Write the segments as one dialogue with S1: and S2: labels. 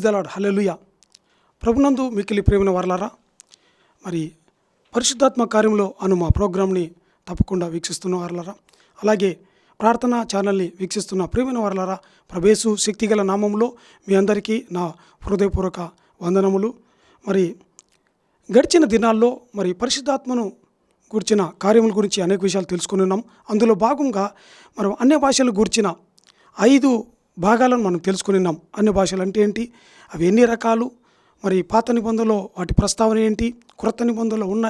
S1: Praise the Lord hallelujah ప్రభునందు మిక్కిలి ప్రేమిన వర్లారా మరి పరిశుద్ధాత్మ కార్యంలో అను మా ప్రోగ్రామ్ని తప్పకుండా వీక్షిస్తున్న వారలారా అలాగే ప్రార్థనా ఛానల్ని వీక్షిస్తున్న ప్రేమిన వారలారా ప్రభేసు శక్తిగల నామంలో మీ అందరికీ నా హృదయపూర్వక వందనములు. మరి గడిచిన దినాల్లో మరి పరిశుద్ధాత్మను గురించిన కార్యముల గురించి అనేక విషయాలు తెలుసుకుని ఉన్నాం. అందులో భాగంగా మనం అన్య భాషలు గురించిన ఐదు భాగాలను మనం తెలుసుకుని ఉన్నాం భాషలు అంటే ఏంటి? అవి ఎన్ని రకాలు? మరి పాత నిబంధనలో వాటి ప్రస్తావన ఏంటి? క్రొత్త నిబంధనలో ఉన్న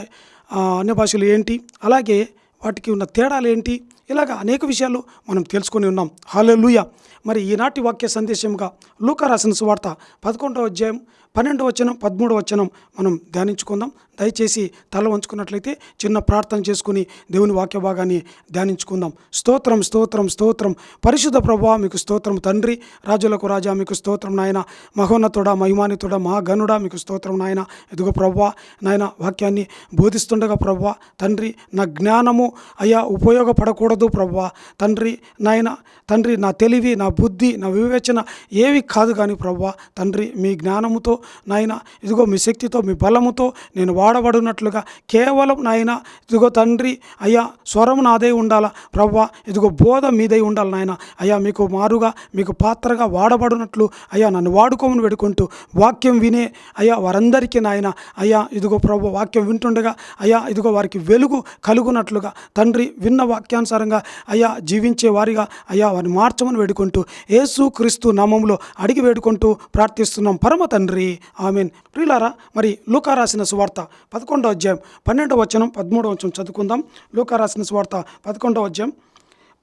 S1: అన్ని భాషలు ఏంటి? అలాగే వాటికి ఉన్న తేడాలు ఏంటి? ఇలాగ అనేక విషయాలు మనం తెలుసుకొని ఉన్నాం. హాలూయ మరి ఈనాటి వాక్య సందేశంగా లూకా రాసిన సువార్త పదకొండవ అధ్యాయం పన్నెండవ వచనం పదమూడవ వచనం మనం ధ్యానించుకుందాం. దయచేసి తల వంచుకున్నట్లయితే చిన్న ప్రార్థన చేసుకుని దేవుని వాక్య భాగాన్ని ధ్యానించుకుందాం. స్తోత్రం స్తోత్రం స్తోత్రం. పరిశుద్ధ ప్రభా మీకు స్తోత్రం తండ్రి. రాజులకు రాజా మీకు స్తోత్రం నాయన. మహోన్నతుడా మహిమానితుడా మహాగనుడా మీకు స్తోత్రం నాయన. ఇదిగో ప్రభావ నాయన వాక్యాన్ని బోధిస్తుండగా ప్రభా తండ్రి నా జ్ఞానము అయ్యా ఉపయోగపడకూడదు ప్రభావ. తండ్రి నాయన తండ్రి నా తెలివి నా బుద్ధి నా వివేచన ఏవి కాదు కానీ ప్రభా తండ్రి మీ జ్ఞానముతో నాయన ఇదిగో మీ శక్తితో మీ బలముతో నేను వాడబడినట్లుగా కేవలం నాయన ఇదిగో తండ్రి అయ్యా స్వరం నాదే ఉండాలా? ప్రవ్వా ఇదిగో బోధ మీదై ఉండాలి నాయన. అయ్యా మీకు మారుగా మీకు పాత్రగా వాడబడినట్లు అయ్యా నన్ను వాడుకోమని పెడుకుంటూ వాక్యం వినే అయ్యా వారందరికీ నాయన అయ్యా ఇదిగో ప్రభు వాక్యం వింటుండగా అయ్యా ఇదిగో వారికి వెలుగు కలుగునట్లుగా తండ్రి విన్న వాక్యానుసారంగా అయ్యా జీవించే వారిగా అయ్యా వారిని మార్చమని వేడుకుంటూ యేసు క్రీస్తు నామంలో అడిగి వేడుకుంటూ ప్రార్థిస్తున్నాం. పరమ తండ్రి ఆమెన్. ప్రిలారా మరి లూకా రాసిన సువార్త పదకొండవ అధ్యాయం పన్నెండవ వచనం పదమూడవ వచనం చదువుకుందాం. లూకా రాసిన సువార్త పదకొండవ అధ్యాయం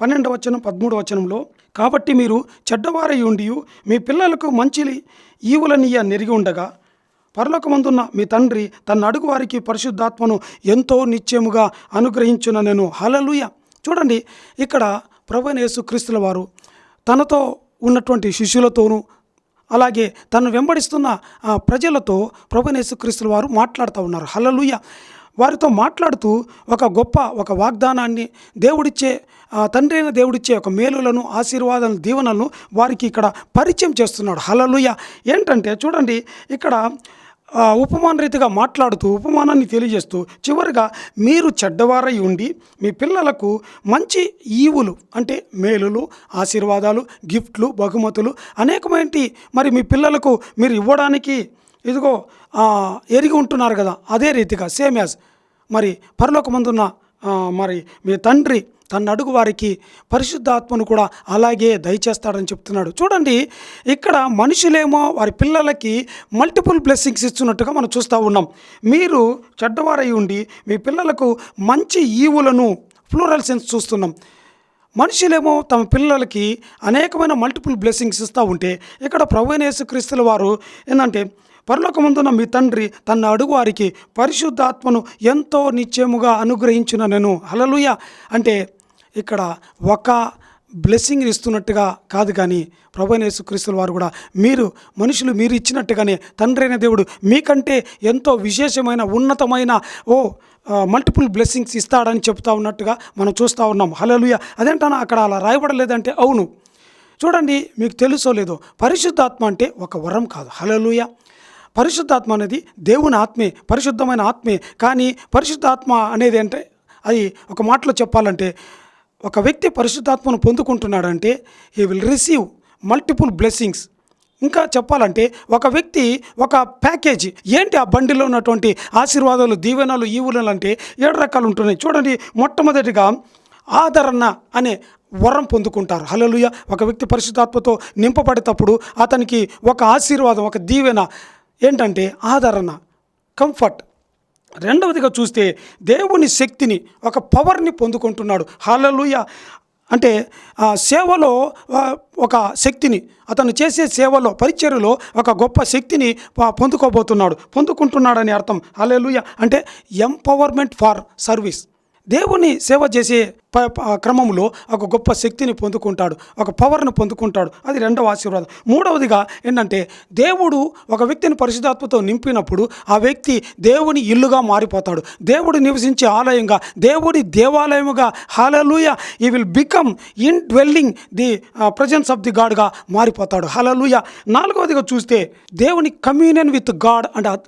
S1: పన్నెండవ వచనం పదమూడవ వచనంలో కాబట్టి మీరు చెడ్డవారై ఉండి మీ పిల్లలకు మంచి ఈవులనియ నెరిగి ఉండగా పరలోకమందున్న మీ తండ్రి తన అడుగు వారికి పరిశుద్ధాత్మను ఎంతో నిత్యముగా అనుగ్రహించున నేను. హలలుయ చూడండి ఇక్కడ ప్రభువైన యేసుక్రీస్తుల వారు తనతో ఉన్నటువంటి శిష్యులతోనూ అలాగే తను వెంబడిస్తున్న ప్రజలతో ప్రభువైన వారు మాట్లాడుతూ ఉన్నారు. హలలుయ వారితో మాట్లాడుతూ ఒక గొప్ప ఒక వాగ్దానాన్ని దేవుడిచ్చే తండ్రి అయిన దేవుడిచ్చే ఒక మేలులను ఆశీర్వాదాలను దీవెనలను వారికి ఇక్కడ పరిచయం చేస్తున్నాడు. హలలుయ ఏంటంటే చూడండి ఇక్కడ ఉపమాన రీతిగా మాట్లాడుతూ ఉపమానాన్ని తెలియజేస్తూ చివరిగా మీరు చెడ్డవారై ఉండి మీ పిల్లలకు మంచి ఈవులు అంటే మేలులు ఆశీర్వాదాలు గిఫ్ట్లు బహుమతులు అనేకమైన మరి మీ పిల్లలకు మీరు ఇవ్వడానికి ఇదిగో ఎరిగి ఉంటున్నారు కదా అదే రీతిగా సేమ్ యాజ్ మరి పరలోకమందున్న ముందున్న మరి మీ తండ్రి తన అడుగు వారికి పరిశుద్ధాత్మను కూడా అలాగే దయచేస్తాడని చెప్తున్నాడు. చూడండి ఇక్కడ మనుషులేమో వారి పిల్లలకి మల్టిపుల్ బ్లెస్సింగ్స్ ఇస్తున్నట్టుగా మనం చూస్తూ ఉన్నాం. మీరు చెడ్డవారై ఉండి మీ పిల్లలకు మంచి ఈవులను ఫ్లోరల్ సెన్స్ చూస్తున్నాం. మనుషులేమో తమ పిల్లలకి అనేకమైన మల్టిపుల్ బ్లెస్సింగ్స్ ఇస్తూ ఉంటే ఇక్కడ ప్రభు యేసుక్రీస్తుల వారు ఏంటంటే పరలోకమందున్న మీ తండ్రి తన అడుగు వారికి పరిశుద్ధాత్మను ఎంతో నిశ్చయముగా అనుగ్రహించిన నేను. హలలుయ అంటే ఇక్కడ ఒక బ్లెస్సింగ్ ఇస్తున్నట్టుగా కాదు కానీ ప్రభు యేసుక్రీస్తుల వారు కూడా మీరు మనుషులు మీరు ఇచ్చినట్టుగానే తండ్రి అయిన దేవుడు మీకంటే ఎంతో విశేషమైన ఉన్నతమైన ఓ మల్టిపుల్ బ్లెస్సింగ్స్ ఇస్తాడని చెప్తా ఉన్నట్టుగా మనం చూస్తూ ఉన్నాం. హలలుయ అదేంటనా అక్కడ అలా రాయబడలేదంటే అవును. చూడండి మీకు తెలుసో లేదో పరిశుద్ధాత్మ అంటే ఒక వరం కాదు. హలలుయ పరిశుద్ధాత్మ అనేది దేవుని ఆత్మే పరిశుద్ధమైన ఆత్మే. కానీ పరిశుద్ధాత్మ అనేది అంటే అది ఒక మాటలో చెప్పాలంటే ఒక వ్యక్తి పరిశుద్ధాత్మను పొందుకుంటున్నాడంటే he will receive multiple blessings ఇంకా చెప్పాలంటే ఒక వ్యక్తి ఒక ప్యాకేజీ ఏంటి ఆ బండిలో ఉన్నటువంటి ఆశీర్వాదాలు దీవెనలు ఈవులు అంటే ఏడు రకాలు ఉంటున్నాయి. చూడండి మొట్టమొదటిగా ఆదరణ అనే వరం పొందుకుంటారు. హలలుయ ఒక వ్యక్తి పరిశుద్ధాత్మతో నింపబడేటప్పుడు అతనికి ఒక ఆశీర్వాదం ఒక దీవెన ఏంటంటే ఆదరణ కంఫర్ట్. రెండవదిగా చూస్తే దేవుని శక్తిని ఒక పవర్ని పొందుకుంటున్నాడు. హాలలుయ అంటే ఆ సేవలో ఒక శక్తిని అతను చేసే సేవలో పరిచర్యలో ఒక గొప్ప శక్తిని పొందుకోబోతున్నాడు. పొందుకుంటున్నాడని అర్థం. హాలలుయ అంటే ఎంపవర్మెంట్ ఫార్ సర్వీస్. దేవుని సేవ చేసే ప- క్రమంలో ఒక గొప్ప శక్తిని పొందుకుంటాడు. ఒక పవర్ను పొందుకుంటాడు. అది రెండవ ఆశీర్వాదం. మూడవదిగా ఏంటంటే దేవుడు ఒక వ్యక్తిని పరిశుధాత్మతో నింపినప్పుడు ఆ వ్యక్తి దేవుని ఇల్లుగా మారిపోతాడు. దేవుడు నివసించే ఆలయంగా దేవుడి దేవాలయముగా హలలుయ ఈ will become in dwelling the presence of the గాడ్గా మారిపోతాడు. హలలుయ నాలుగవదిగా చూస్తే దేవుని communion with God and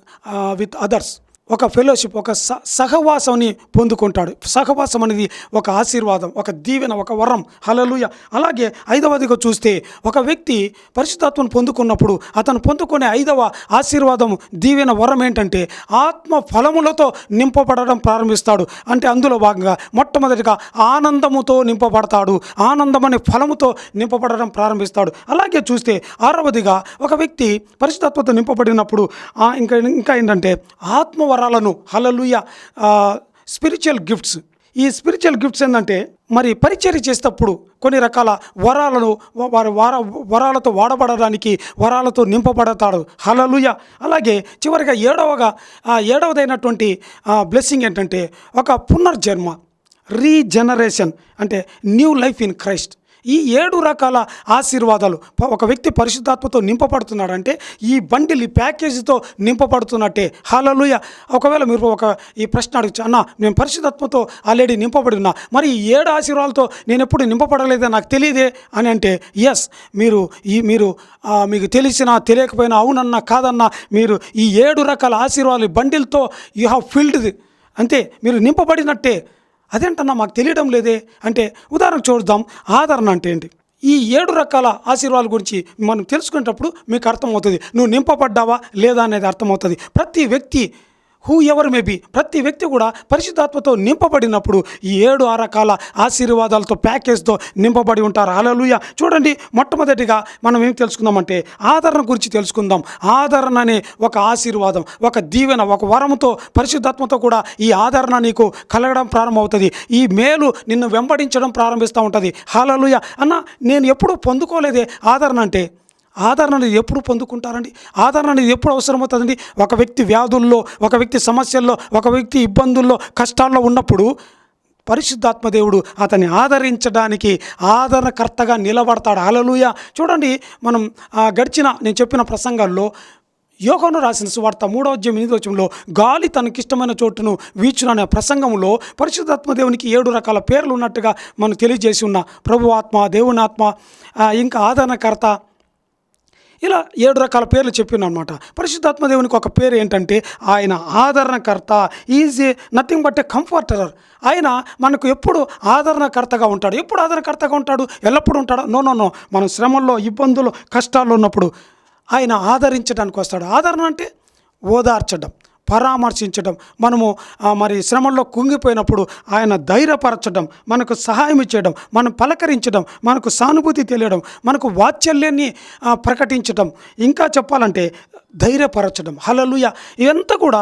S1: with others ఒక ఫెలోషిప్ ఒక స సహవాసాన్ని పొందుకుంటాడు. సహవాసం అనేది ఒక ఆశీర్వాదం ఒక దీవెన ఒక వరం. హలలుయ అలాగే ఐదవదిగా చూస్తే ఒక వ్యక్తి పరిశుద్ధాత్మను పొందుకున్నప్పుడు అతను పొందుకునే ఐదవ ఆశీర్వాదం దీవెన వరం ఏంటంటే ఆత్మ ఫలములతో నింపబడడం ప్రారంభిస్తాడు. అంటే అందులో భాగంగా మొట్టమొదటిగా ఆనందముతో నింపబడతాడు. ఆనందం అనే ఫలముతో నింపబడడం ప్రారంభిస్తాడు. అలాగే చూస్తే ఆరవదిగా ఒక వ్యక్తి పరిశుద్ధాత్మతో నింపబడినప్పుడు ఇంకా ఇంకా ఏంటంటే వరాలను హలలుయ స్పిరిచువల్ గిఫ్ట్స్. ఈ స్పిరిచువల్ గిఫ్ట్స్ ఏంటంటే మరి పరిచర్య చేసేటప్పుడు కొన్ని రకాల వరాలను వారి వర వరాలతో వాడబడడానికి వరాలతో నింపబడతాడు. హలలుయ అలాగే చివరిగా ఏడవగా ఆ ఏడవదైనటువంటి బ్లెస్సింగ్ ఏంటంటే ఒక పునర్జన్మ రీజనరేషన్ అంటే న్యూ లైఫ్ ఇన్ క్రైస్ట్. ఈ ఏడు రకాల ఆశీర్వాదాలు ఒక వ్యక్తి పరిశుద్ధాత్మతో నింపబడుతున్నాడంటే ఈ బండిల్ ఈ ప్యాకేజీతో నింపబడుతున్నట్టే. హలలుయ ఒకవేళ మీరు ఒక ఈ ప్రశ్న అడగచ్చు అన్న నేను పరిశుద్ధాత్మతో ఆల్రెడీ నింపబడి ఉన్నా మరి ఈ ఏడు ఆశీర్వాదాలతో నేను ఎప్పుడు నింపబడలేదే? నాకు తెలియదే. అని అంటే ఎస్ మీరు ఈ మీరు మీకు తెలిసినా తెలియకపోయినా అవునన్నా కాదన్నా మీరు ఈ ఏడు రకాల ఆశీర్వాదాలు బండిల్తో యూ హ్యావ్ ఫిల్డ్ అంతే మీరు నింపబడినట్టే. అదేంటన్నా మాకు తెలియడం లేదే? అంటే ఉదాహరణ చూద్దాం ఆదరణ అంటే ఏంటి? ఈ ఏడు రకాల ఆశీర్వాదాల గురించి మనం తెలుసుకునేటప్పుడు మీకు అర్థమవుతుంది. నువ్వు నింపబడ్డావా లేదా అనేది అర్థమవుతుంది. ప్రతి వ్యక్తి హూ ఎవర్ మేబీ ప్రతి వ్యక్తి కూడా పరిశుద్ధాత్మతో నింపబడినప్పుడు ఈ ఏడు ఆ రకాల ఆశీర్వాదాలతో ప్యాకేజ్తో నింపబడి ఉంటారు. అలలుయ చూడండి మొట్టమొదటిగా మనం ఏం తెలుసుకుందామంటే ఆదరణ గురించి తెలుసుకుందాం. ఆదరణ అనే ఒక ఆశీర్వాదం ఒక దీవెన ఒక వరముతో పరిశుద్ధాత్మతో కూడా ఈ ఆదరణ నీకు కలగడం ప్రారంభమవుతుంది. ఈ మేలు నిన్ను వెంబడించడం ప్రారంభిస్తూ ఉంటుంది. హాలలుయ అన్న నేను ఎప్పుడూ పొందుకోలేదే ఆదరణ అంటే ఆదరణ అనేది ఎప్పుడు పొందుకుంటారండి? ఆదరణ అనేది ఎప్పుడు అవసరమవుతుందండి? ఒక వ్యక్తి వ్యాధుల్లో ఒక వ్యక్తి సమస్యల్లో ఒక వ్యక్తి ఇబ్బందుల్లో కష్టాల్లో ఉన్నప్పుడు పరిశుద్ధాత్మ దేవుడు అతన్ని ఆదరించడానికి ఆదరణకర్తగా నిలబడతాడు. అలలుయ చూడండి మనం గడిచిన నేను చెప్పిన ప్రసంగాల్లో యోగను రాసిన సువార్త మూడవ అధ్యాయం ఎనిమిది వచ్చంలో గాలి తనకిష్టమైన చోటును వీచును అనే ప్రసంగంలో పరిశుద్ధాత్మ దేవునికి ఏడు రకాల పేర్లు ఉన్నట్టుగా మనం తెలియజేసి ఉన్న ప్రభు ఆత్మ ఇంకా ఆదరణకర్త ఇలా ఏడు రకాల పేర్లు చెప్పిన అనమాట పరిశుద్ధాత్మ దేవునికి ఒక పేరు ఏంటంటే ఆయన ఆదరణకర్త is nothing but a comforter. ఆయన మనకు ఎప్పుడు ఆదరణకర్తగా ఉంటాడు. ఎప్పుడు ఆదరణకర్తగా ఉంటాడు? ఎల్లప్పుడూ ఉంటాడు? No no no. మనం శ్రమల్లో ఇబ్బందులు కష్టాల్లో ఉన్నప్పుడు ఆయన ఆదరించడానికి వస్తాడు. ఆదరణ అంటే ఓదార్చడం. పరామర్శించడం మనము మరి శ్రమల్లో కుంగిపోయినప్పుడు ఆయన ధైర్యపరచడం మనకు సహాయం ఇచ్చేయడం మనం పలకరించడం మనకు సానుభూతి తెలియడం మనకు వాత్సల్యాన్ని ప్రకటించడం ఇంకా చెప్పాలంటే ధైర్యపరచడం హలలుయ ఇవంతా కూడా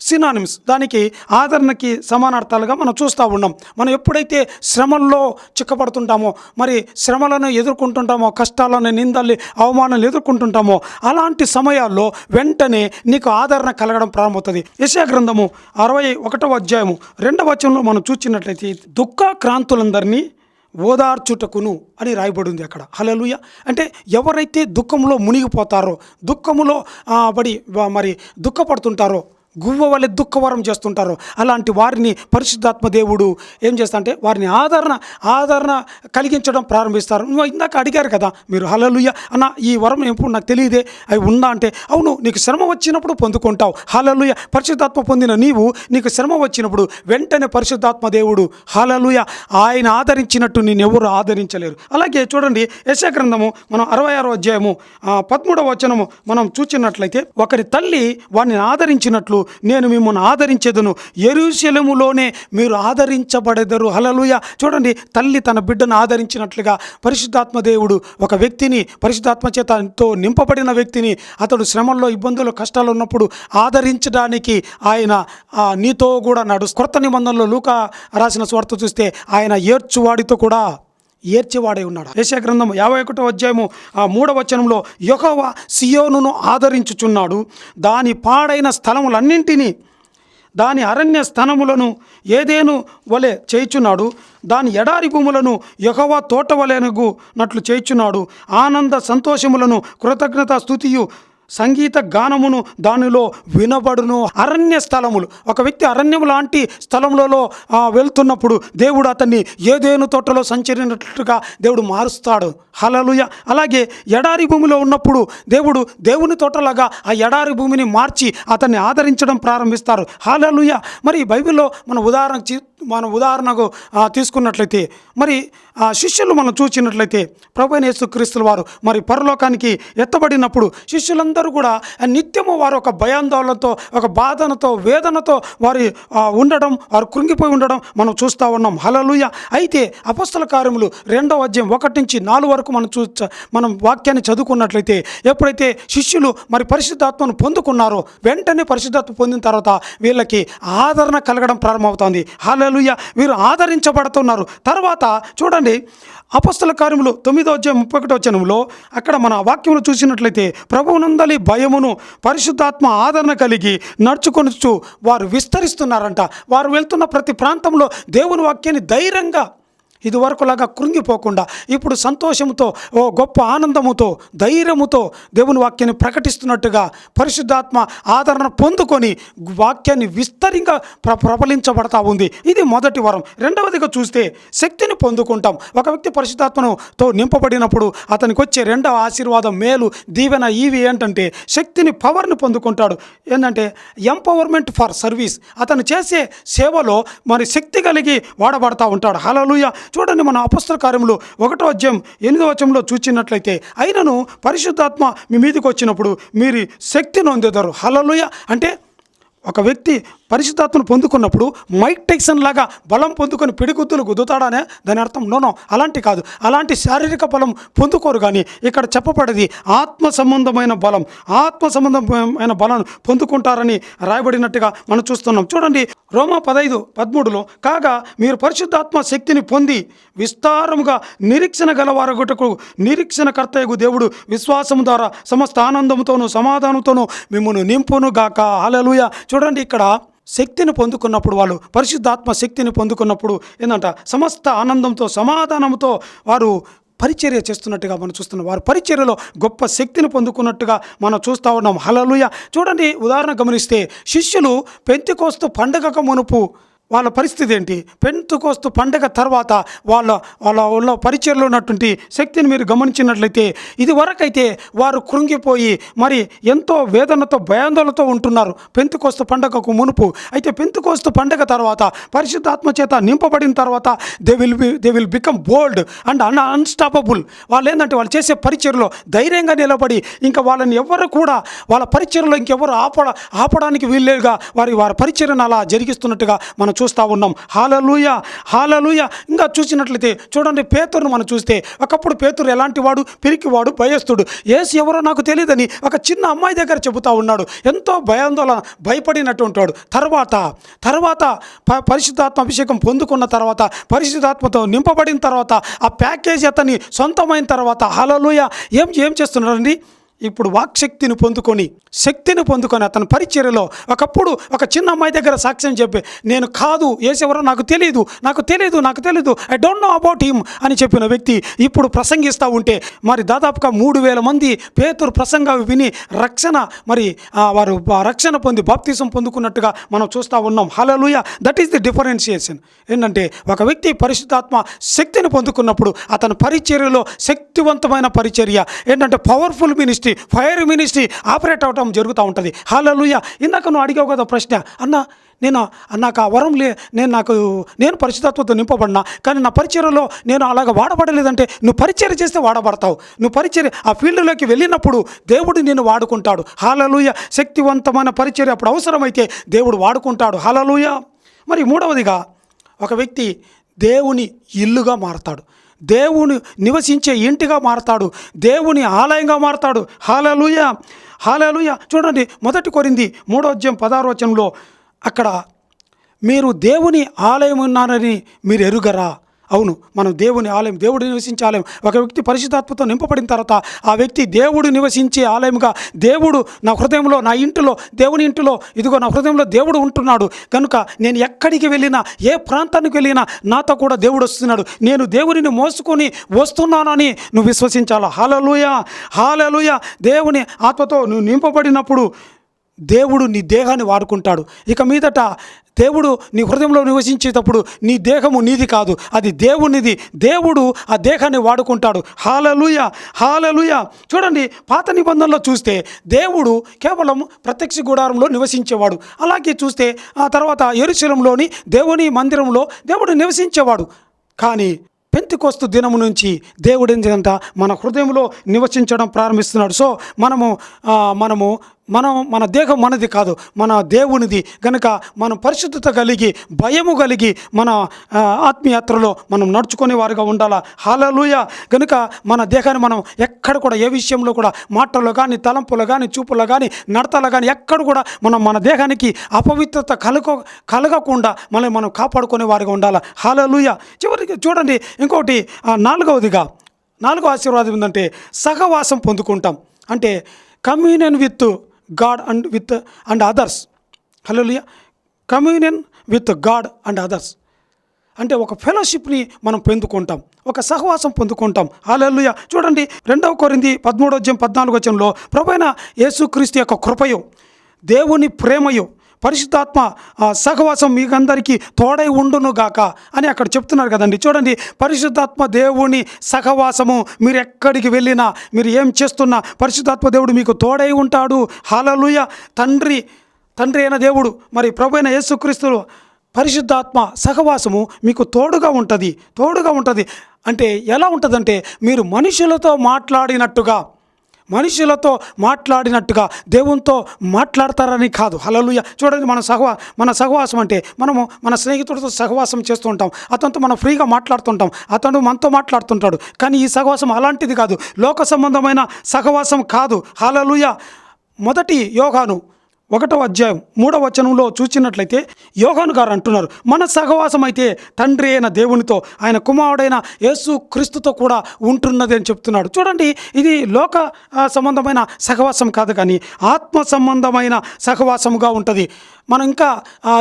S1: సినానిమ్స్ దానికి ఆదరణకి సమానార్థాలుగా మనం చూస్తూ ఉన్నాం. మనం ఎప్పుడైతే శ్రమల్లో చిక్కపడుతుంటామో మరి శ్రమలను ఎదుర్కొంటుంటామో కష్టాలను నిందల్ని అవమానాలు ఎదుర్కొంటుంటామో అలాంటి సమయాల్లో వెంటనే నీకు ఆదరణ కలగడం ప్రారంభమవుతుంది. యశా గ్రంథము అరవై ఒకటవ అధ్యాయము రెండవ వచనంలో మనం చూసినట్లయితే దుఃఖ క్రాంతులందరినీ ఓదార్చుటకును అని రాయబడింది అక్కడ. హలలుయ అంటే ఎవరైతే దుఃఖంలో మునిగిపోతారో దుఃఖములో బడి పడి మరి దుఃఖపడుతుంటారో గువ్వ వలె దుఃఖవరం చేస్తుంటారు. అలాంటి వారిని పరిశుద్ధాత్మ దేవుడు ఏం చేస్తా అంటే వారిని ఆదరణ ఆదరణ కలిగించడం ప్రారంభిస్తారు. నువ్వు ఇందాక అడిగారు కదా మీరు హలలుయ అన్న ఈ వరం ఎప్పుడు నాకు తెలియదే అవి ఉందా అంటే అవును నీకు శ్రమ వచ్చినప్పుడు పొందుకుంటావు. హలలుయ పరిశుద్ధాత్మ పొందిన నీవు నీకు శ్రమ వచ్చినప్పుడు వెంటనే పరిశుద్ధాత్మ దేవుడు హలలుయ ఆయన ఆదరించినట్టు నేను ఎవరు ఆదరించలేరు. అలాగే చూడండి యశ గ్రంథము మనం అరవై ఆరో అధ్యాయము పదమూడవ వచనము మనం చూచినట్లయితే ఒకరి తల్లి వారిని ఆదరించినట్లు నేను మిమ్మల్ని ఆదరించేదను. ఎరుశలములోనే మీరు ఆదరించబడెదరు. హలలుయ చూడండి తల్లి తన బిడ్డను ఆదరించినట్లుగా పరిశుద్ధాత్మ దేవుడు ఒక వ్యక్తిని పరిశుద్ధాత్మ చేతతో నింపబడిన వ్యక్తిని అతడు శ్రమంలో ఇబ్బందులు కష్టాలు ఉన్నప్పుడు ఆదరించడానికి ఆయన నీతో కూడా నడు కొత్త నిబంధనలో లూకా రాసిన స్వార్థ చూస్తే ఆయన ఏర్చువాడితో కూడా ఏర్చివాడై ఉన్నాడు. ఏషియా గ్రంథం యాభై ఒకటో అధ్యాయము ఆ మూడవ వచనంలో యెహోవా సియోనును ఆదరించుచున్నాడు. దాని పాడైన స్థలములన్నింటినీ దాని అరణ్య స్థనములను ఏదేను వలె చేయుచున్నాడు. దాని ఎడారి భూములను యహోవా తోట వలెనగు నట్లు చేయుచున్నాడు. ఆనంద సంతోషములను కృతజ్ఞత స్థుతియు సంగీత గానమును దానిలో వినబడును. అరణ్య స్థలములు. ఒక వ్యక్తి అరణ్యం లాంటి స్థలములలో వెళ్తున్నప్పుడు దేవుడు అతన్ని ఏదేను తోటలో సంచరినట్లుగా దేవుడు మారుస్తాడు. హలలుయ అలాగే ఎడారి భూమిలో ఉన్నప్పుడు దేవుడు దేవుని తోటలాగా ఆ ఎడారి భూమిని మార్చి అతన్ని ఆదరించడం ప్రారంభిస్తారు. హలలుయ మరి బైబిల్లో మన ఉదాహరణ మన ఉదాహరణకు తీసుకున్నట్లయితే మరి ఆ శిష్యులు మనం చూసినట్లయితే ప్రభు యేసుక్రీస్తుల వారు మరి పరలోకానికి ఎత్తబడినప్పుడు శిష్యులందరూ కూడా నిత్యము వారు ఒక భయాందోళనతో ఒక బాధనతో వేదనతో వారి ఉండడం వారు కృంగిపోయి ఉండడం మనం చూస్తూ ఉన్నాం. హలలుయ అయితే అపస్తల కార్యములు రెండవ అధ్యాయం ఒకటి నుంచి నాలుగు వరకు మనం చూ మనం వాక్యాన్ని చదువుకున్నట్లయితే ఎప్పుడైతే శిష్యులు మరి పరిశుద్ధాత్మను పొందుకున్నారో వెంటనే పరిశుద్ధాత్మ పొందిన తర్వాత వీళ్ళకి ఆదరణ కలగడం ప్రారంభమవుతుంది. హలలుయ వీరు ఆదరించబడుతున్నారు. తర్వాత చూడండి అపస్తుల కార్యములు తొమ్మిదో అధ్యాయం ముప్పై ఒకటో వచనంలో అక్కడ మన వాక్యములు చూసినట్లయితే ప్రభువునందలి భయమును పరిశుద్ధాత్మ ఆదరణ కలిగి నడుచుకొనుచు వారు విస్తరిస్తున్నారంట. వారు వెళ్తున్న ప్రతి ప్రాంతంలో దేవుని వాక్యాన్ని ధైర్యంగా ఇదివరకులాగా కృంగిపోకుండా ఇప్పుడు సంతోషముతో ఓ గొప్ప ఆనందముతో ధైర్యముతో దేవుని వాక్యాన్ని ప్రకటిస్తున్నట్టుగా పరిశుద్ధాత్మ ఆదరణ పొందుకొని వాక్యాన్ని విస్తరంగా ప్ర ప్రబలించబడతా ఉంది. ఇది మొదటి వరం. రెండవదిగా చూస్తే శక్తిని పొందుకుంటాం. ఒక వ్యక్తి పరిశుద్ధాత్మతో నింపబడినప్పుడు అతనికి వచ్చే రెండవ ఆశీర్వాదం మేలు దీవెన ఇవి ఏంటంటే శక్తిని పవర్ని పొందుకుంటాడు. ఏంటంటే ఎంపవర్మెంట్ ఫర్ సర్వీస్ అతను చేసే సేవలో మరి శక్తి కలిగి వాడబడతా ఉంటాడు. హలలుయ చూడండి మన అపస్తుల కార్యములు ఒకటో అధ్యాయం ఎనిమిదో అధ్యాయంలో చూచినట్లయితే అయినను పరిశుద్ధాత్మ మీ మీదకి వచ్చినప్పుడు మీరు శక్తిని నొందుతారు హలలుయ అంటే ఒక వ్యక్తి పరిశుద్ధాత్మను పొందుకున్నప్పుడు మైక్ టెక్సన్ లాగా బలం పొందుకొని పిడిగుద్దులు గుద్దుతాడనే దాని అర్థం. నోనో అలాంటి కాదు. అలాంటి శారీరక బలం పొందుకోరు కానీ ఇక్కడ చెప్పబడేది ఆత్మ సంబంధమైన బలం. ఆత్మ సంబంధమైన బలం పొందుకుంటారని రాయబడినట్టుగా మనం చూస్తున్నాం. చూడండి రోమా పదైదు పదమూడులో కాగా మీరు పరిశుద్ధాత్మ శక్తిని పొంది విస్తారముగా నిరీక్షణ గలవారగుటకు నిరీక్షణకర్తయగు దేవుడు విశ్వాసం ద్వారా సమస్త ఆనందంతోనూ సమాధానంతోనూ మిమ్మల్ని నింపును గాక హల్లెలూయా. చూడండి ఇక్కడ శక్తిని పొందుకున్నప్పుడు వాళ్ళు పరిశుద్ధాత్మ శక్తిని పొందుకున్నప్పుడు ఏంటంట సమస్త ఆనందంతో సమాధానంతో వారు పరిచర్య చేస్తున్నట్టుగా మనం చూస్తున్నాం. వారు పరిచర్యలో గొప్ప శక్తిని పొందుకున్నట్టుగా మనం చూస్తూ ఉన్నాం. హలలుయ చూడండి ఉదాహరణ గమనిస్తే శిష్యులు పెంతికోస్తు పండగక మునుపు వాళ్ళ పరిస్థితి ఏంటి? పెంతుకోస్తు పండగ తర్వాత వాళ్ళ వాళ్ళ వాళ్ళ పరిచయలో ఉన్నటువంటి శక్తిని మీరు గమనించినట్లయితే ఇది వరకైతే వారు కృంగిపోయి మరి ఎంతో వేదనతో భయాందోళనతో ఉంటున్నారు పెంతుకోస్తు పండగకు మునుపు. అయితే పెంతుకోస్తు పండగ తర్వాత పరిశుద్ధాత్మ చేత నింపబడిన తర్వాత they will be they will become bold and un unstoppable వాళ్ళు ఏంటంటే వాళ్ళు చేసే పరిచయలో ధైర్యంగా నిలబడి ఇంకా వాళ్ళని ఎవరు కూడా వాళ్ళ పరిచయలో ఇంకెవరు ఆపడ ఆపడానికి వీల్లేదుగా. వారి వారి పరిచయను అలా జరిగిస్తున్నట్టుగా మనం చూస్తూ ఉన్నాం. హాలలుయ హాలలుయ ఇంకా చూసినట్లయితే చూడండి పేతురును మనం చూస్తే ఒకప్పుడు పేతురు ఎలాంటి వాడు పిరికివాడు భయస్తుడు ఏసు ఎవరో నాకు తెలియదని ఒక చిన్న అమ్మాయి దగ్గర చెబుతా ఉన్నాడు. ఎంతో భయాందోళన భయపడినటువంటి వాడు తర్వాత తర్వాత ప- పరిశుద్ధాత్మ అభిషేకం పొందుకున్న తర్వాత పరిశుద్ధాత్మతో నింపబడిన తర్వాత ఆ ప్యాకేజ్ అతని సొంతమైన తర్వాత హలలుయ ఏం ఏం చేస్తున్నారండి ఇప్పుడు వాక్శక్తిని పొందుకొని శక్తిని పొందుకొని అతని పరిచర్యలో ఒకప్పుడు ఒక చిన్న అమ్మాయి దగ్గర సాక్ష్యం చెప్పి నేను కాదు ఏసెవరో నాకు తెలియదు నాకు తెలియదు నాకు తెలియదు I don't know about him అని చెప్పిన వ్యక్తి ఇప్పుడు ప్రసంగిస్తూ ఉంటే మరి దాదాపుగా మూడు వేల మంది పేతురు ప్రసంగం విని రక్షణ మరి వారు రక్షణ పొంది బాప్తీసం పొందుకున్నట్టుగా మనం చూస్తూ ఉన్నాం. Hallelujah that is the differentiation ఏంటంటే ఒక వ్యక్తి పరిశుద్ధాత్మ శక్తిని పొందుకున్నప్పుడు అతని పరిచర్యలో శక్తివంతమైన పరిచర్య ఏంటంటే powerful ministry fire ministry operate అవటం జరుగుతూ ఉంటుంది. హాలలుయ. ఇందాక నువ్వు అడిగావు కదా ప్రశ్న. అన్న నేను నాకు ఆ వరం లే నేను నాకు నేను పరిశుధాత్మతో నింపబడినా కానీ నా పరిచయలో నేను అలాగ వాడబడలేదంటే నువ్వు పరిచయం చేస్తే వాడబడతావు. నువ్వు పరిచయం ఆ ఫీల్డ్లోకి వెళ్ళినప్పుడు దేవుడు నేను వాడుకుంటాడు. హాలలుయ. శక్తివంతమైన పరిచయం అప్పుడు అవసరమైతే దేవుడు వాడుకుంటాడు. హాలలుయ. మరి మూడవదిగా ఒక వ్యక్తి దేవుని ఇల్లుగా మారతాడు. దేవుని నివసించే ఇంటిగా మారతాడు. దేవుని ఆలయంగా మారతాడు. హాలలుయ హాలలుయ చూడండి మొదటి కొరింది మూడో అధ్యాయం అక్కడ మీరు దేవుని ఆలయం ఉన్నారని మీరు ఎరుగరా? అవును మనం దేవుని ఆలయం దేవుడు నివసించే ఆలయం. ఒక వ్యక్తి పరిశుద్ధాత్మతో నింపబడిన తర్వాత ఆ వ్యక్తి దేవుడు నివసించే ఆలయంగా దేవుడు నా హృదయంలో నా ఇంటిలో దేవుని ఇంటిలో ఇదిగో నా హృదయంలో దేవుడు ఉంటున్నాడు. కనుక నేను ఎక్కడికి వెళ్ళినా ఏ ప్రాంతానికి వెళ్ళినా నాతో కూడా దేవుడు వస్తున్నాడు. నేను దేవునిని మోసుకొని వస్తున్నానని నువ్వు విశ్వసించాలా? హాలలుయ హాలలుయ దేవుని ఆత్మతో నువ్వు నింపబడినప్పుడు దేవుడు నీ దేహాన్ని వాడుకుంటాడు. ఇక మీదట దేవుడు నీ హృదయంలో నివసించేటప్పుడు నీ దేహము నీది కాదు. అది దేవునిది. దేవుడు ఆ దేహాన్ని వాడుకుంటాడు. హాలలుయ! హాలలుయ! చూడండి పాత నిబంధనలో చూస్తే దేవుడు కేవలం ప్రత్యక్ష గుడారంలో నివసించేవాడు. అలాగే చూస్తే ఆ తర్వాత ఎరుశలంలోని దేవుని మందిరంలో దేవుడు నివసించేవాడు. కానీ పెంతికొస్తు దినము నుంచి దేవుడు ఏంటంట మన హృదయంలో నివసించడం ప్రారంభిస్తున్నాడు. సో మనము మనము మనం మన దేహం మనది కాదు మన దేవునిది. కనుక మనం పరిశుద్ధత కలిగి భయము కలిగి మన ఆత్మీయాత్రలో మనం నడుచుకునే వారిగా ఉండాలా? హాలలుయ కనుక మన దేహాన్ని మనం ఎక్కడ కూడా ఏ విషయంలో కూడా మాటల్లో కానీ తలంపులో కానీ చూపులో కానీ నడతలో కానీ ఎక్కడ కూడా మనం మన దేహానికి అపవిత్రత కలుగ కలగకుండా మనల్ని మనం కాపాడుకునే వారిగా ఉండాలా? హాలలుయ చివరికి చూడండి ఇంకోటి నాలుగవదిగా నాలుగో ఆశీర్వాదం ఏంటంటే సహవాసం పొందుకుంటాం. అంటే communion with God and with and others hallelujah communion with God and others అంటే ఒక ఫెలోషిప్ని మనం పొందుకుంటాం. ఒక సహవాసం పొందుకుంటాం. హాలెల్లుయ చూడండి రెండవ కొరింది పదమూడో అధ్యాయం పద్నాలుగు వచ్చంలో ప్రభైన యేసుక్రీస్తు యొక్క కృపయు దేవుని ప్రేమయు పరిశుద్ధాత్మ ఆ, సహవాసం మీకందరికీ తోడై ఉండును గాక అని అక్కడ చెప్తున్నారు కదండి. చూడండి పరిశుద్ధాత్మ దేవుని సహవాసము మీరు ఎక్కడికి వెళ్ళినా మీరు ఏం చేస్తున్నా పరిశుద్ధాత్మ దేవుడు మీకు తోడై ఉంటాడు. హలలుయ తండ్రి తండ్రి అయిన దేవుడు మరి ప్రభు అయిన యేసుక్రీస్తులు పరిశుద్ధాత్మ సహవాసము మీకు తోడుగా ఉంటుంది తోడుగా ఉంటుంది. అంటే ఎలా ఉంటుందంటే మీరు మనుషులతో మాట్లాడినట్టుగా మనుషులతో మాట్లాడినట్టుగా దేవునితో మాట్లాడతారని కాదు. హలలుయ చూడండి మన సహవా మన సహవాసం అంటే మనము మన స్నేహితుడితో సహవాసం చేస్తూ ఉంటాం. అతనితో మనం ఫ్రీగా మాట్లాడుతుంటాం. అతను మనతో మాట్లాడుతుంటాడు. కానీ ఈ సహవాసం అలాంటిది కాదు. లోక సంబంధమైన సహవాసం కాదు. హలలుయ మొదటి యోగాను ఒకటవ అధ్యాయం మూడవ వచనంలో చూసినట్లయితే యోగాను గారు అంటున్నారు మన సహవాసం అయితే తండ్రి అయిన దేవునితో ఆయన కుమారుడైన యేసు క్రీస్తుతో కూడా ఉంటున్నది అని చెప్తున్నాడు. చూడండి ఇది లోక సంబంధమైన సహవాసం కాదు కానీ ఆత్మ సంబంధమైన సహవాసముగా ఉంటుంది. మనం ఇంకా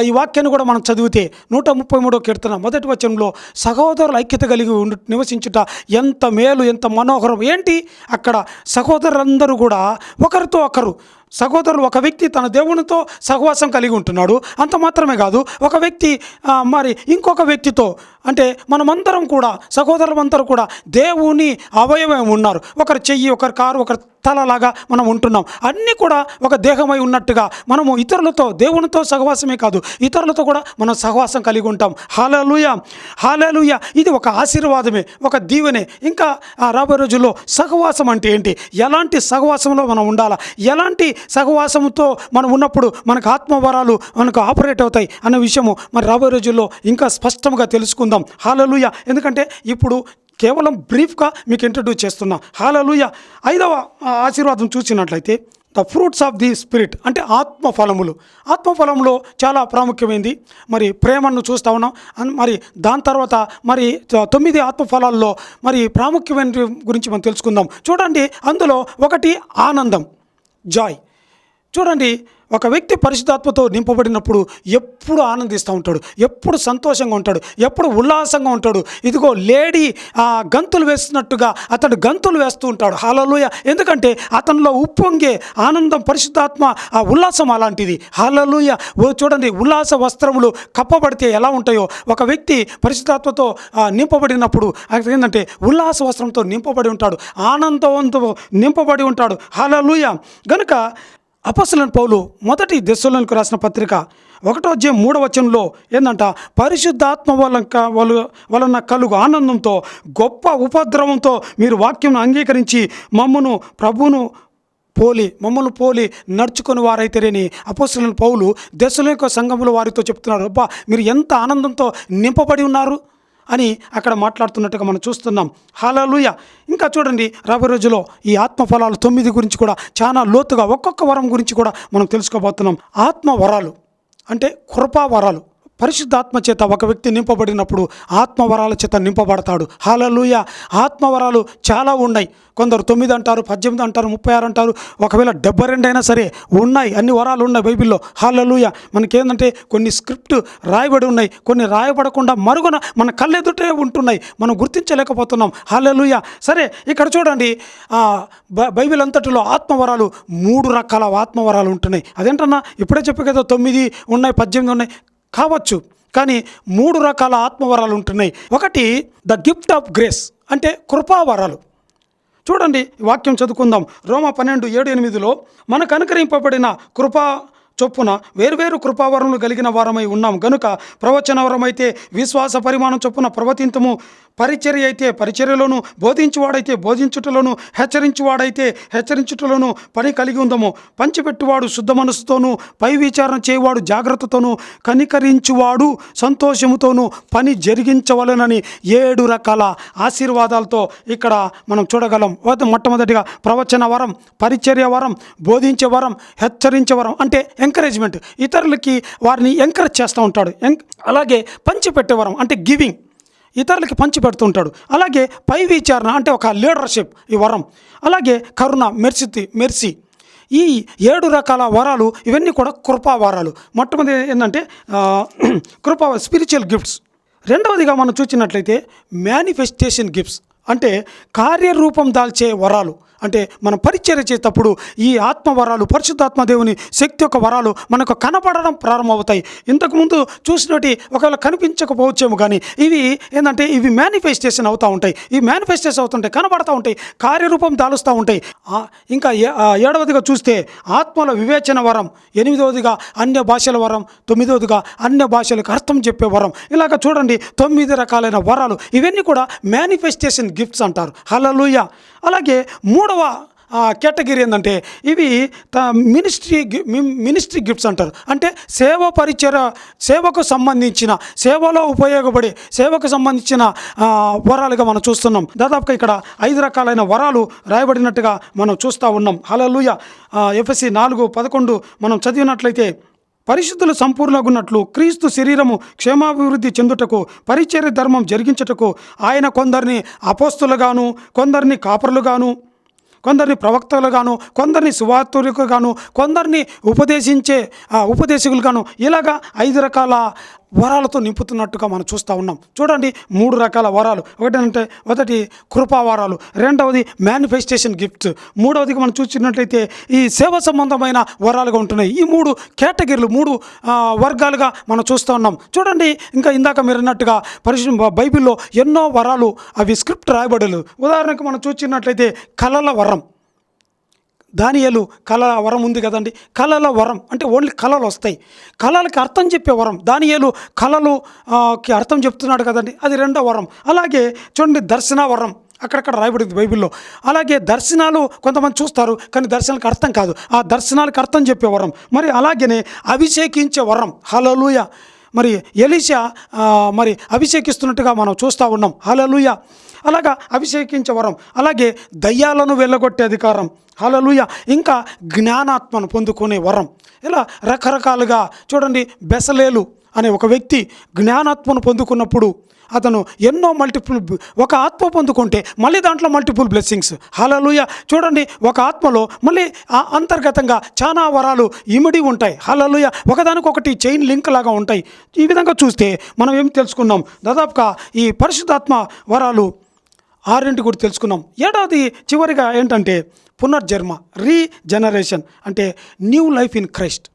S1: ఈ వాక్యాన్ని కూడా మనం చదివితే నూట ముప్పై మూడో కీర్తన మొదటి వచనంలో సహోదరుల ఐక్యత కలిగి ఉండు నివసించుట ఎంత మేలు ఎంత మనోహరం. ఏంటి? అక్కడ సహోదరులందరూ కూడా ఒకరితో ఒకరు సహోదరులు ఒక వ్యక్తి తన దేవునితో సహవాసం కలిగి ఉంటున్నాడు. అంత మాత్రమే కాదు ఒక వ్యక్తి మరి ఇంకొక వ్యక్తితో అంటే మనమందరం కూడా సహోదరులందరూ కూడా దేవుని అవయవం ఉన్నారు. ఒకరు చెయ్యి ఒకరు కారు ఒకరు తలలాగా మనం ఉంటున్నాం. అన్నీ కూడా ఒక దేహమై ఉన్నట్టుగా మనము ఇతరులతో దేవునితో సహవాసమే కాదు ఇతరులతో కూడా మనం సహవాసం కలిగి ఉంటాం. హాలలుయ హాలలుయ ఇది ఒక ఆశీర్వాదమే ఒక దీవెనే. ఇంకా రాబోయే రోజుల్లో సహవాసం అంటే ఏంటి? ఎలాంటి సహవాసంలో మనం ఉండాలా? ఎలాంటి సహవాసంతో మనం ఉన్నప్పుడు మనకు ఆత్మవరాలు మనకు ఆపరేట్ అవుతాయి అన్న విషయము మరి రాబోయే రోజుల్లో ఇంకా స్పష్టంగా తెలుసుకుందాం. హాలలుయ. ఎందుకంటే ఇప్పుడు కేవలం బ్రీఫ్గా మీకు ఇంట్రడ్యూస్ చేస్తున్నా. హాలలుయ. ఐదవ ఆశీర్వాదం చూసినట్లయితే the fruits of the spirit అంటే ఆత్మఫలములు. ఆత్మఫలంలో చాలా ప్రాముఖ్యమైంది. మరి ప్రేమను చూస్తూ ఉన్నాం. మరి దాని తర్వాత మరి తొమ్మిది ఆత్మఫలాల్లో మరి ప్రాముఖ్యమైన గురించి మనం తెలుసుకుందాం. చూడండి అందులో ఒకటి ఆనందం జాయ్. చూడండి ఒక వ్యక్తి పరిశుద్ధాత్మతో నింపబడినప్పుడు ఎప్పుడు ఆనందిస్తూ ఉంటాడు ఎప్పుడు సంతోషంగా ఉంటాడు ఎప్పుడు ఉల్లాసంగా ఉంటాడు. ఇదిగో లేడీ ఆ గంతులు వేస్తున్నట్టుగా అతడు గంతులు వేస్తూ ఉంటాడు. హాలలోయ ఎందుకంటే అతనిలో ఉప్పొంగే ఆనందం పరిశుద్ధాత్మ ఆ ఉల్లాసం అలాంటిది. హాలలోయ ఓ చూడండి ఉల్లాస వస్త్రములు కప్పబడితే ఎలా ఉంటాయో. ఒక వ్యక్తి పరిశుద్ధాత్మతో నింపబడినప్పుడు ఏంటంటే ఉల్లాస వస్త్రంతో నింపబడి ఉంటాడు ఆనందంతో నింపబడి ఉంటాడు. హాలలుయ గనుక అపసలన్ పౌలు మొదటి దశలోనికి రాసిన పత్రిక ఒకటో అధ్యాయం మూడవ వచనంలో ఏంటంట పరిశుద్ధాత్మ వలన వలన కలుగు ఆనందంతో గొప్ప ఉపద్రవంతో మీరు వాక్యం అంగీకరించి మమ్మను ప్రభును పోలి మమ్మల్ని పోలి నడుచుకుని వారైతేనేని. అపోసలను పౌలు దశలో యొక్క సంఘముల వారితో చెప్తున్నారు అబ్బా మీరు ఎంత ఆనందంతో నింపబడి ఉన్నారు? అని అక్కడ మాట్లాడుతున్నట్టుగా మనం చూస్తున్నాం. హాలలుయ. ఇంకా చూడండి రాబోయే రోజుల్లో ఈ ఆత్మ ఫలాలు తొమ్మిది గురించి కూడా చాలా లోతుగా ఒక్కొక్క వరం గురించి కూడా మనం తెలుసుకోబోతున్నాం. ఆత్మ వరాలు అంటే కృపా వరాలు పరిశుద్ధాత్మ చేత ఒక వ్యక్తి నింపబడినప్పుడు ఆత్మవరాల చేత నింపబడతాడు. హాలలుయ ఆత్మవరాలు చాలా ఉన్నాయి. కొందరు తొమ్మిది అంటారు పద్దెనిమిది అంటారు ముప్పై ఆరు అంటారు. ఒకవేళ డెబ్బై రెండు అయినా సరే ఉన్నాయి. అన్ని వరాలు ఉన్నాయి బైబిల్లో. హాలలుయ మనకేందంటే కొన్ని స్క్రిప్ట్ రాయబడి ఉన్నాయి. కొన్ని రాయబడకుండా మరుగున మన కళ్ళెదుటే ఉంటున్నాయి. మనం గుర్తించలేకపోతున్నాం. హాలలుయ సరే ఇక్కడ చూడండి. బైబిల్ అంతటిలో ఆత్మవరాలు మూడు రకాల ఆత్మవరాలు ఉంటున్నాయి. అదేంటన్నా? ఇప్పుడే చెప్పే కదా తొమ్మిది ఉన్నాయి పద్దెనిమిది ఉన్నాయి. కావచ్చు. కానీ మూడు రకాల ఆత్మవరాలు ఉంటున్నాయి. ఒకటి ద గిఫ్ట్ ఆఫ్ గ్రేస్ అంటే కృపావరాలు చూడండి వాక్యం చదువుకుందాం. రోమ పన్నెండు ఏడు ఎనిమిదిలో మనకు అనుగ్రహింపబడిన కృపా చొప్పున వేర్వేరు కృపావరములు కలిగిన వారమై ఉన్నాం. గనుక ప్రవచనవరమైతే విశ్వాస పరిమాణం చొప్పున ప్రవర్తింతము. పరిచర్య అయితే పరిచర్యలోను బోధించువాడైతే బోధించుటలోను హెచ్చరించువాడైతే హెచ్చరించుటలోను పని కలిగి ఉందము. పంచిపెట్టువాడు శుద్ధ మనసుతోనూ పై విచారణ చేయవాడు జాగ్రత్తతోనూ కనికరించువాడు సంతోషముతోనూ పని జరిగించవలనని ఏడు రకాల ఆశీర్వాదాలతో ఇక్కడ మనం చూడగలం. మొట్టమొదటిగా ప్రవచన వరం పరిచర్య వరం బోధించే వరం హెచ్చరించే వరం అంటే ఎంకరేజ్మెంట్ ఇతరులకి వారిని ఎంకరేజ్ చేస్తూ ఉంటాడు. ఎంక్- అలాగే పంచిపెట్టే వరం అంటే గివింగ్ ఇతరులకి పంచి పెడుతుంటాడు అలాగే పై విచారణ అంటే ఒక లీడర్షిప్ ఈ వరం. అలాగే కరుణ మెర్సి మెర్సీ ఈ ఏడు రకాల వరాలు ఇవన్నీ కూడా కృపా వరాలు. మొట్టమొదటి ఏంటంటే కృపా స్పిరిచువల్ గిఫ్ట్స్ రెండవదిగా మనం చూసినట్లయితే మేనిఫెస్టేషన్ గిఫ్ట్స్ అంటే కార్యరూపం దాల్చే వరాలు. అంటే మనం పరిచర్య చేసేటప్పుడు ఈ ఆత్మ వరాలు పరిశుద్ధాత్మ దేవుని శక్తి యొక్క వరాలు మనకు కనపడడం ప్రారంభమవుతాయి. ఇంతకుముందు చూసినట్టు ఒకవేళ కనిపించకపోవచ్చేమో కానీ ఇవి ఏంటంటే ఇవి మేనిఫెస్టేషన్ అవుతూ ఉంటాయి. ఈ మేనిఫెస్టేషన్ అవుతుంటాయి కనబడతా ఉంటాయి కార్యరూపం దాలుస్తూ ఉంటాయి. ఇంకా ఏ- ఏడవదిగా చూస్తే ఆత్మల వివేచన వరం ఎనిమిదవదిగా అన్య భాషల వరం తొమ్మిదవదిగా అన్య భాషలకు అర్థం చెప్పే వరం. ఇలాగ చూడండి తొమ్మిది రకాలైన వరాలు. ఇవన్నీ కూడా మేనిఫెస్టేషన్ గిఫ్ట్స్ అంటారు. హలలుయ అలాగే మూడవ కేటగిరీ ఏంటంటే ఇవి త మినిస్ట్రీ గి- మినిస్ట్రీ గిఫ్ట్స్ అంటారు. అంటే సేవ పరిచయ సేవకు సంబంధించిన సేవలో ఉపయోగపడే సేవకు సంబంధించిన వరాలుగా మనం చూస్తున్నాం. దాదాపుగా ఇక్కడ ఐదు రకాలైన వరాలు రాయబడినట్టుగా మనం చూస్తూ ఉన్నాం. హలలుయ ఎఫ్ఎస్సి నాలుగు పదకొండు మనం చదివినట్లయితే పరిశుద్ధులు సంపూర్ణగున్నట్లు క్రీస్తు శరీరము క్షేమాభివృద్ధి చెందుటకు పరిచర్య ధర్మం జరిగించుటకు ఆయన కొందరిని అపోస్తులుగాను కొందరిని కాపరులుగాను కొందరిని ప్రవక్తలుగాను కొందరిని సువార్తులుగాను కొందరిని ఉపదేశించే ఉపదేశకులుగాను ఇలాగా ఐదు రకాల వరాలతో నింపుతున్నట్టుగా మనం చూస్తూ ఉన్నాం. చూడండి మూడు రకాల వరాలు. ఒకటంటే మొదటి కృపా వరాలు. రెండవది మేనిఫెస్టేషన్ గిఫ్ట్స్ మూడవదిగా మనం చూసినట్లయితే ఈ సేవ సంబంధమైన వరాలుగా ఉంటున్నాయి. ఈ మూడు కేటగిరీలు మూడు వర్గాలుగా మనం చూస్తూ ఉన్నాం. చూడండి ఇంకా ఇందాక మీరు అన్నట్టుగా పరిశు బైబిల్లో ఎన్నో వరాలు అవి స్క్రిప్ట్ రాయబడలేదు ఉదాహరణకు మనం చూసినట్లయితే కళల వరం. దానియలు కళ వరం ఉంది కదండి. కళల వరం అంటే ఓన్లీ కళలు వస్తాయి. కళలకి అర్థం చెప్పే వరం. దానియలు కళలు అర్థం చెప్తున్నాడు కదండి. అది రెండో వరం. అలాగే చూడండి దర్శన వరం. అక్కడక్కడ రాయబడింది బైబిల్లో. అలాగే దర్శనాలు కొంతమంది చూస్తారు కానీ దర్శనాలకు అర్థం కాదు. ఆ దర్శనాలకు అర్థం చెప్పే వరం. మరి అలాగనే అభిషేకించే వరం. హలలుయ మరి ఎలీషా మరి అభిషేకిస్తున్నట్టుగా మనం చూస్తూ ఉన్నాం. హలలుయ అలాగా అభిషేకించే వరం. అలాగే దయ్యాలను వెళ్ళగొట్టే అధికారం. హలలుయ ఇంకా జ్ఞానాత్మను పొందుకునే వరం. ఇలా రకరకాలుగా చూడండి బెసలేలు. అనే ఒక వ్యక్తి జ్ఞానాత్మను పొందుకున్నప్పుడు అతను ఎన్నో మల్టిపుల్ ఒక ఆత్మ పొందుకుంటే మళ్ళీ దాంట్లో మల్టిపుల్ బ్లెస్సింగ్స్ హలలుయ చూడండి ఒక ఆత్మలో మళ్ళీ ఆ అంతర్గతంగా చాలా వరాలు ఇమిడి ఉంటాయి. హలలుయ ఒకదానికొకటి చైన్ లింక్ లాగా ఉంటాయి. ఈ విధంగా చూస్తే మనం ఏం తెలుసుకున్నాం? దాదాపుగా ఈ పరిశుద్ధాత్మ వరాలు ఆరింటి కూడా తెలుసుకున్నాం. ఏడవది చివరిగా ఏంటంటే పునర్జన్మ రీజనరేషన్ అంటే న్యూ లైఫ్ ఇన్ క్రైస్ట్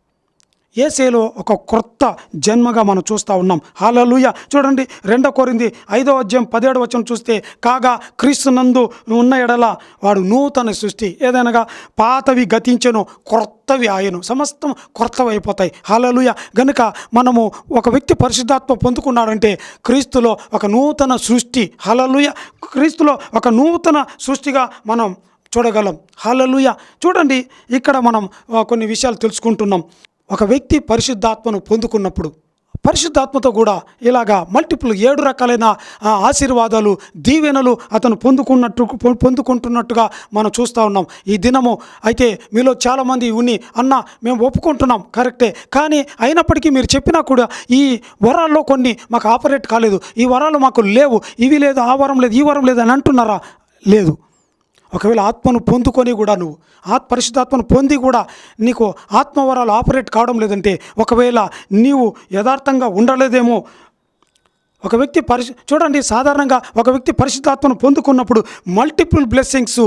S1: ఏసేలో ఒక కొత్త జన్మగా మనం చూస్తూ ఉన్నాం. హాలలుయ చూడండి రెండో కోరింది ఐదో అధ్యాయం పదిహేడు వచ్చిన చూస్తే కాగా క్రీస్తు నందు ఉన్న ఎడల వాడు నూతన సృష్టి. ఏదైనాగా పాతవి గతించను క్రొత్తవి ఆయను. సమస్తం క్రొత్తవి అయిపోతాయి. హాలలుయ గనుక మనము ఒక వ్యక్తి పరిశుద్ధాత్మ పొందుకున్నాడంటే క్రీస్తులో ఒక నూతన సృష్టి. హాలలుయ క్రీస్తులో ఒక నూతన సృష్టిగా మనం చూడగలం. హాలలుయ చూడండి ఇక్కడ మనం కొన్ని విషయాలు తెలుసుకుంటున్నాం. ఒక వ్యక్తి పరిశుద్ధాత్మను పొందుకున్నప్పుడు పరిశుద్ధాత్మతో కూడా ఇలాగా మల్టిపుల్ ఏడు రకాలైన ఆ, ఆశీర్వాదాలు దీవెనలు అతను పొందుకున్నట్టు పొందుకుంటున్నట్టుగా మనం చూస్తూ ఉన్నాం. ఈ దినము అయితే మీలో చాలామంది ఉన్ని అన్న మేము ఒప్పుకుంటున్నాం కరెక్టే. కానీ అయినప్పటికీ మీరు చెప్పినా కూడా ఈ వరాల్లో కొన్ని మాకు ఆపరేట్ కాలేదు. ఈ వరాలు మాకు లేవు. ఇవి లేదు ఆ వరం లేదు ఈ వరం లేదు అని అంటున్నారా? లేదు. ఒకవేళ ఆత్మను పొందుకొని కూడా నువ్వు ఆత్ పరిశుద్ధాత్మను పొంది కూడా నీకు ఆత్మవరాలు ఆపరేట్ కావడం లేదంటే ఒకవేళ నీవు యథార్థంగా ఉండలేదేమో ఒక వ్యక్తి పరిశు చూడండి సాధారణంగా ఒక వ్యక్తి పరిశుద్ధాత్మను పొందుకున్నప్పుడు మల్టిపుల్ బ్లెస్సింగ్స్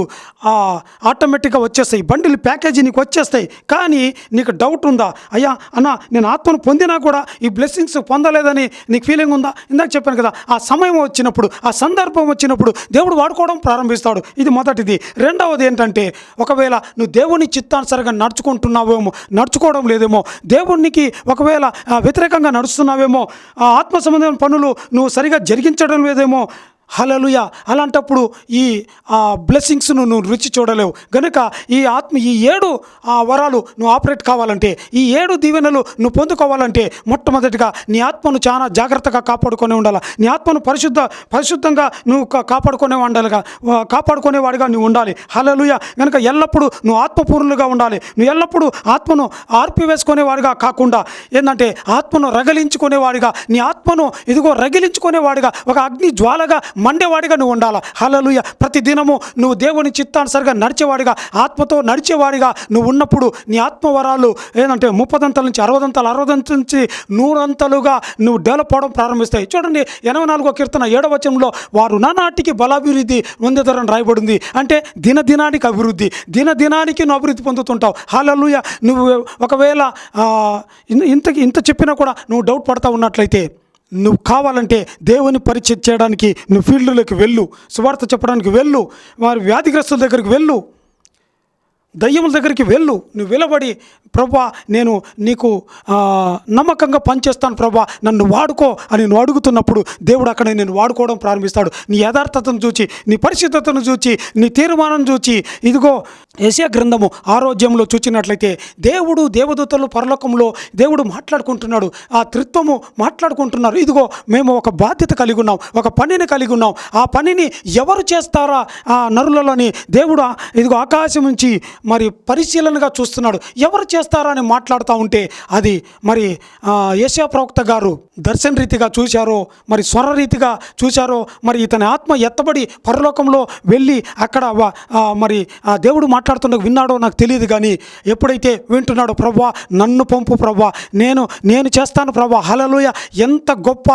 S1: ఆటోమేటిక్గా వచ్చేస్తాయి. బండిల్ ప్యాకేజీ నీకు వచ్చేస్తాయి. కానీ నీకు డౌట్ ఉందా? అయ్యా అన్న నేను ఆత్మను పొందినా కూడా ఈ బ్లెస్సింగ్స్ పొందలేదని నీకు ఫీలింగ్ ఉందా? ఇందాక చెప్పాను కదా ఆ సమయం వచ్చినప్పుడు ఆ సందర్భం వచ్చినప్పుడు దేవుడు వాడుకోవడం ప్రారంభిస్తాడు. ఇది మొదటిది. రెండవది ఏంటంటే ఒకవేళ నువ్వు దేవుని చిత్తానుసరిగా నడుచుకుంటున్నావేమో నడుచుకోవడం లేదేమో దేవునికి ఒకవేళ వ్యతిరేకంగా నడుస్తున్నావేమో ఆ ఆత్మ సంబంధమైన పనులు నువ్వు సరిగా జరిగించడం లేదేమో హలలుయ అలాంటప్పుడు ఈ బ్లెస్సింగ్స్ను నువ్వు రుచి చూడలేవు. గనుక ఈ ఆత్మ ఈ ఏడు ఆ వరాలు నువ్వు ఆపరేట్ కావాలంటే ఈ ఏడు దీవెనలు నువ్వు పొందుకోవాలంటే మొట్టమొదటిగా నీ ఆత్మను చాలా జాగ్రత్తగా కాపాడుకొని ఉండాలి? నీ ఆత్మను పరిశుద్ధ పరిశుద్ధంగా నువ్వు కాపాడుకునే ఉండాలిగా? కాపాడుకునేవాడిగా నువ్వు ఉండాలి. హలలుయ గనుక ఎల్లప్పుడూ నువ్వు ఆత్మపూర్ణులుగా ఉండాలి. నువ్వు ఎల్లప్పుడూ ఆత్మను ఆర్పివేసుకునేవాడిగా కాకుండా ఏంటంటే ఆత్మను రగిలించుకునేవాడిగా నీ ఆత్మను ఇదిగో రగిలించుకునేవాడిగా ఒక అగ్ని జ్వాలగా మండేవాడిగా నువ్వు ఉండాలా? హలలుయ ప్రతి దినము నువ్వు దేవుని చిత్తానుసరిగా నడిచేవాడిగా ఆత్మతో నడిచేవాడిగా నువ్వు ఉన్నప్పుడు నీ ఆత్మవరాలు ఏంటంటే ముప్పదంతల నుంచి అరవదంతలు అరవదంతల నుంచి నూరంతలుగా నువ్వు డెవలప్ అవడం ప్రారంభిస్తాయి. చూడండి ఎనభై నాలుగో కీర్తన ఏడవ వచనంలో వారు నానాటికి బలాభివృద్ధి పొందేదారని రాయబడింది. అంటే దినదినానికి అభివృద్ధి దినదినానికి నువ్వు అభివృద్ధి పొందుతుంటావు. హాలలుయ నువ్వు ఒకవేళ ఇంత ఇంతకి ఇంత చెప్పినా కూడా నువ్వు డౌట్ పడతా ఉన్నట్లయితే నువ్వు కావాలంటే దేవుని పరిచయం చేయడానికి నువ్వు ఫీల్డ్లోకి వెళ్ళు సువార్త చెప్పడానికి వెళ్ళు వారి వ్యాధిగ్రస్తుల దగ్గరికి వెళ్ళు దయ్యముల దగ్గరికి వెళ్ళు. నువ్వు వెలబడి ప్రభా నేను నీకు నమ్మకంగా పనిచేస్తాను ప్రభా. నన్ను వాడుకో అని నువ్వు అడుగుతున్నప్పుడు దేవుడు అక్కడ నేను వాడుకోవడం ప్రారంభిస్తాడు. నీ యథార్థతను చూచి నీ పరిశుద్ధతను చూచి నీ తీర్మానం చూచి ఇదిగో ఏసియా గ్రంథము ఆరోగ్యంలో చూచినట్లయితే దేవుడు దేవదూతలు పరలోకంలో దేవుడు మాట్లాడుకుంటున్నాడు. ఆ త్రిత్వము మాట్లాడుకుంటున్నారు. ఇదిగో మేము ఒక బాధ్యత కలిగి ఉన్నాం ఒక పనిని కలిగి ఉన్నాం. ఆ పనిని ఎవరు చేస్తారా ఆ నరులలోని దేవుడు? ఇదిగో ఆకాశం నుంచి మరి పరిశీలనగా చూస్తున్నాడు. ఎవరు చేస్తారు అని మాట్లాడుతూ ఉంటే అది మరి ఆ, ఏషియా ప్రవక్త గారు దర్శన రీతిగా చూశారో మరి స్వర రీతిగా చూశారో మరి ఇతని ఆత్మ ఎత్తబడి పరలోకంలో వెళ్ళి అక్కడ మరి దేవుడు మాట్లాడుతున్న విన్నాడో నాకు తెలియదు కానీ ఎప్పుడైతే వింటున్నాడో ప్రభా నన్ను పంపు ప్రభా నేను నేను చేస్తాను ప్రభా హలలుయ ఎంత గొప్ప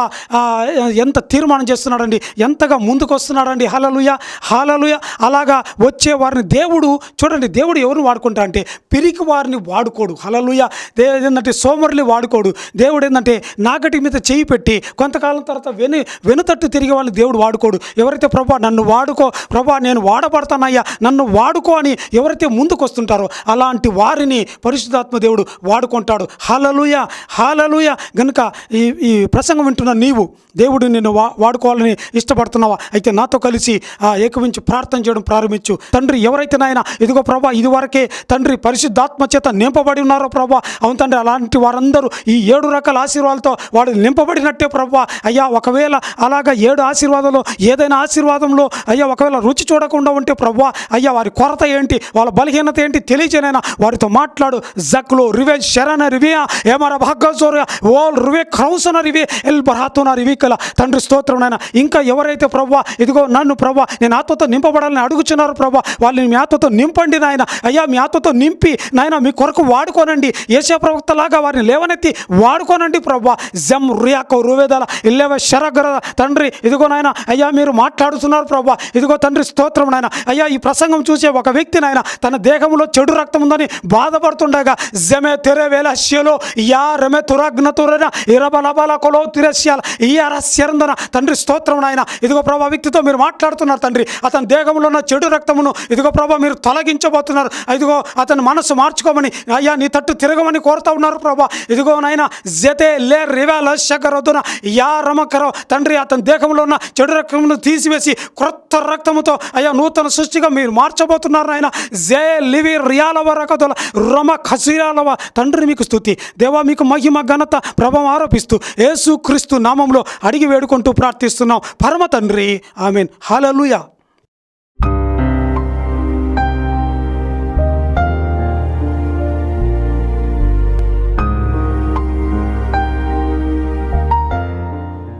S1: ఎంత తీర్మానం చేస్తున్నాడండి ఎంతగా ముందుకు వస్తున్నాడండి హలలుయ హలలుయ అలాగా వచ్చే వారిని దేవుడు చూడండి దేవుడు ఎవరు వాడుకుంటా అంటే పిరికి వారిని వాడు వాడుకోడు. హలలుయ దేవుడు ఏంటంటే సోమరులు వాడుకోడు. దేవుడు ఏంటంటే నాగటి మీద చేయి పెట్టి కొంతకాలం తర్వాత వెను వెనుతట్టు తిరిగే వాళ్ళని దేవుడు వాడుకోడు. ఎవరైతే ప్రభా నన్ను వాడుకో ప్రభా నేను వాడబడతానయ్యా నన్ను వాడుకో అని ఎవరైతే ముందుకు వస్తుంటారో అలాంటి వారిని పరిశుద్ధాత్మ దేవుడు వాడుకుంటాడు. హలలుయ హలలుయ గనుక ఈ ఈ ప్రసంగం వింటున్న నీవు దేవుడు నిన్ను వా వాడుకోవాలని ఇష్టపడుతున్నావా? అయితే నాతో కలిసి ఆ ఏకమించి ప్రార్థన చేయడం ప్రారంభించు. తండ్రి ఎవరైతే నాయన ఇదిగో ప్రభా ఇదివరకే తండ్రి పరిశుద్ధాత్మ చేత నింపబడి ఉన్నారో ప్రభా? అవును తండ్రి అలాంటి వారందరూ ఈ ఏడు రకాల ఆశీర్వాదాలతో వాడు నింపబడినట్టే ప్రభా. అయ్యా ఒకవేళ అలాగా ఏడు ఆశీర్వాదంలో ఏదైనా ఆశీర్వాదంలో అయ్యా ఒకవేళ రుచి చూడకుండా ఉంటే ప్రభా అయ్యా వారి కొరత ఏంటి? వాళ్ళ బలహీనత ఏంటి? తెలియజేనైనా వారితో మాట్లాడు. జక్లో రివే శరణ రివే ఏమర భాగోర ఓల్ రివే క్రౌసన రివే ఎల్ బరాతున రివికల తండ్రి స్తోత్రం నాయన ఇంకా ఎవరైతే ప్రభా ఇదిగో నన్ను ప్రభా నేను ఆత్మతో నింపబడాలని అడుగుచున్నారు ప్రభా వాళ్ళని మీ ఆత్మతో నింపండి నాయన. అయ్యా మీ ఆత్మతో నింపి నాయన మీ కొరకు వాడుకోనండి. ఏసే ప్రవక్తలాగా వారిని లేవనెత్తి వాడుకోనండి ప్రభా. జమ్ రియాకో రువేదల ఇల్లేవ శరగ్ర తండ్రి. ఇదిగో నాయన అయ్యా మీరు మాట్లాడుతున్నారు ప్రభా. ఇదిగో తండ్రి స్తోత్రం నాయన. అయ్యా ఈ ప్రసంగం చూసే ఒక వ్యక్తి నాయన తన దేహంలో చెడు రక్తం ఉందని బాధపడుతుండగా జమే తెరే వేల శిలో యా రమే తురగ్నతురన ఇరబలబల కొలో తిరస్యాల ఈ అరస్యరందన తండ్రి స్తోత్రం నాయన. ఇదిగో ప్రభా వ్యక్తితో మీరు మాట్లాడుతున్నారు తండ్రి. అతని దేహంలో ఉన్న చెడు రక్తమును ఇదిగో ప్రభా మీరు తొలగించబోతున్నారు. ఇదిగో అతని మనసు మార్చుకోమని అయ్యా నీ తట్టు తిరగమని కోరుతా ఉన్నారు ప్రభా. ఇదిగో నాయన జతే లే రివేల శకరదున యా రమకరో. తండ్రి అతని దేహంలో ఉన్న చెడు రక్తమును తీసివేసి క్రొత్త రక్తముతో అయ్యా నూతన సృష్టిగా మీరు మార్చబోతున్నారు నాయన. జే లివి రియాలవ రకదుల రమ ఖసిరాలవ తండ్రి మీకు స్థుతి దేవా మీకు మహిమ ఘనత ప్రభావం ఆరోపిస్తూ యేసు క్రీస్తు నామంలో అడిగి వేడుకుంటూ ప్రార్థిస్తున్నాం. పరమ తండ్రి ఐ మీన్ హల్లెలూయా